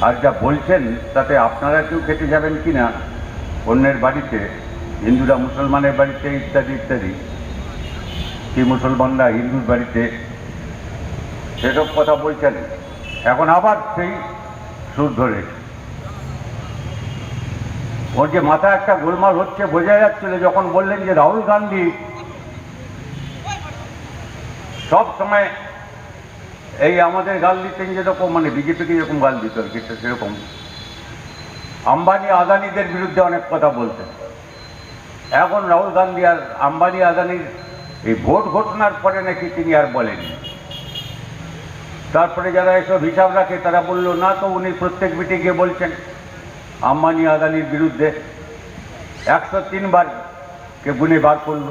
আর যা বলছেন, তাতে আপনারা কেউ খেতে যাবেন কি না অন্যের বাড়িতে, হিন্দুরা মুসলমানের বাড়িতে ইত্যাদি ইত্যাদি। কি মুসলমানরা হিন্দুর বাড়িতে? সেসব কথা বলছেন। এখন আবার সেই সুর ধরে। ওর যে মাথা একটা গোলমাল হচ্ছে, বোঝা যাচ্ছিল যখন বললেন যে রাহুল গান্ধী, সব সময় এই আমাদের গাল দিতেন যেরকম মানে বিজেপিকে যেরকম গাল দিত আর কি সেরকম। আম্বানি আদানিদের বিরুদ্ধে অনেক কথা বলতেন। এখন রাহুল গান্ধী আর আম্বানি আদানির এই ভোট ঘটনার পরে নাকি তিনি আর বলেননি। তারপরে যারা এসব হিসাব রাখে, তারা বলল, না তো উনি প্রত্যেক মিটিংয়ে বলছেন আম্বানি আদানির বিরুদ্ধে। একশো তিনবার কে গুনে বার করল।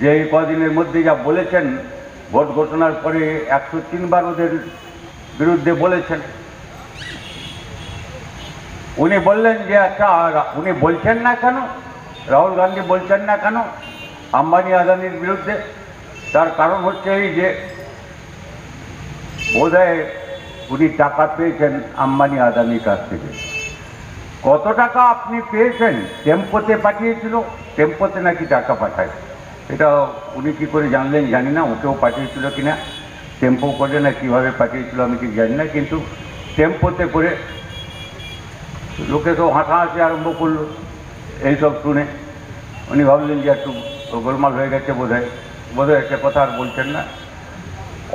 যে এই কদিনের মধ্যে যা বলেছেন ভোট ঘোষণার পরে একশো তিনবার ওদের বিরুদ্ধে বলেছেন। উনি বললেন যে আচ্ছা উনি বলছেন না কেন? রাহুল গান্ধী বলছেন না কেন আম্বানি আদানির বিরুদ্ধে? তার কারণ হচ্ছে এই যে, বোধহয় উনি টাকা পেয়েছেন আম্বানি আদানির কাছ থেকে। কত টাকা আপনি পেয়েছেন? টেম্পোতে পাঠিয়েছিল, টেম্পোতে নাকি টাকা পাঠায়। এটা উনি কী করে জানলেন জানি না, ওকেও পাঠিয়েছিল কিনা টেম্পো করে না, কীভাবে পাঠিয়েছিল আমি ঠিক জানি না, কিন্তু টেম্পোতে করে লোকে তো হাসাহাসি আরম্ভ করল, এইসব শুনে। উনি ভাবলেন যে একটু গোলমাল হয়ে গেছে বোধ হয় বোধ হয় সে কথা আর বলছেন না।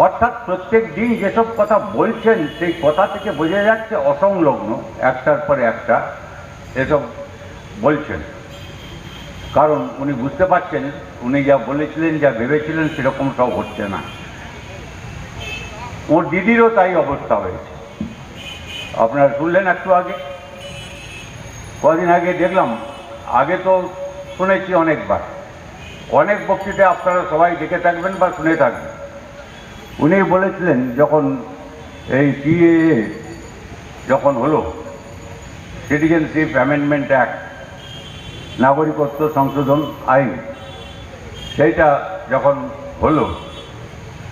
অর্থাৎ প্রত্যেক দিন যেসব কথা বলছেন, সেই কথা থেকে বোঝা যাচ্ছে অসংলগ্ন, একটার পরে একটা, এসব বলছেন। কারণ উনি বুঝতে পারছেন, উনি যা বলেছিলেন, যা ভেবেছিলেন, সেরকম সব হচ্ছে না। ওর দিদিরও তাই অবস্থা হয়েছে। আপনারা শুনলেন একটু আগে? কদিন আগে দেখলাম, আগে তো শুনেছি অনেকবার। অনেক বক্তৃতা আপনারা সবাই দেখে থাকবেন বা শুনে থাকবেন। উনি বলেছিলেন, যখন এই সিএএ যখন হলো সিটিজেনশিপ অ্যামেন্ডমেন্ট অ্যাক্ট নাগরিকত্ব সংশোধন আইন। সেইটা যখন হলো,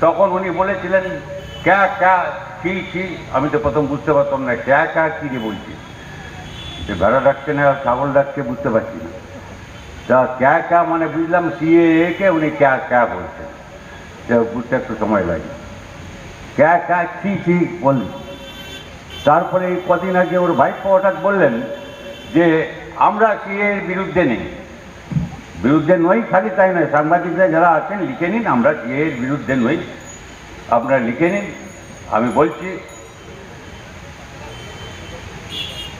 তখন উনি বলেছিলেন, ক্যা ক্যা কি কি আমি তো প্রথম বুঝতে পারতাম না, ক্যা ক্যা কী রে বলছি। যে ভেড়া ডাকছে না, ছাগল ডাকছে, বুঝতে পারছি না। তা ক্যা ক্যা মানে বুঝলাম সিএএ কে উনি ক্যা ক্যা বলছেন। যা বুঝতে একটু সময় লাগে ক্যা ক্যা কি কি বললেন। তারপরে কদিন আগে ওর ভাইপো হঠাৎ বললেন যে আমরা কি এর বিরুদ্ধে নেই? বিরুদ্ধে নই, খালি তাই নয়। সাংবাদিকরা যারা আছেন, লিখে নিন, আমরা কি এর বিরুদ্ধে নই। আপনারা লিখে নিন, আমি বলছি,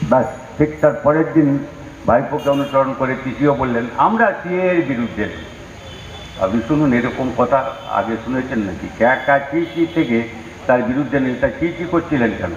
ব্যাস, ঠিক তার পরের দিন ভাইপোকে অনুসরণ করে পিসিও বললেন, আমরা সিএর বিরুদ্ধে আপনি শুনুন, এরকম কথা আগে শুনেছেন নাকি? ক্যা ক্যা চি চি থেকে তার বিরুদ্ধে নেই? তা চি চি করছিলেন কেন?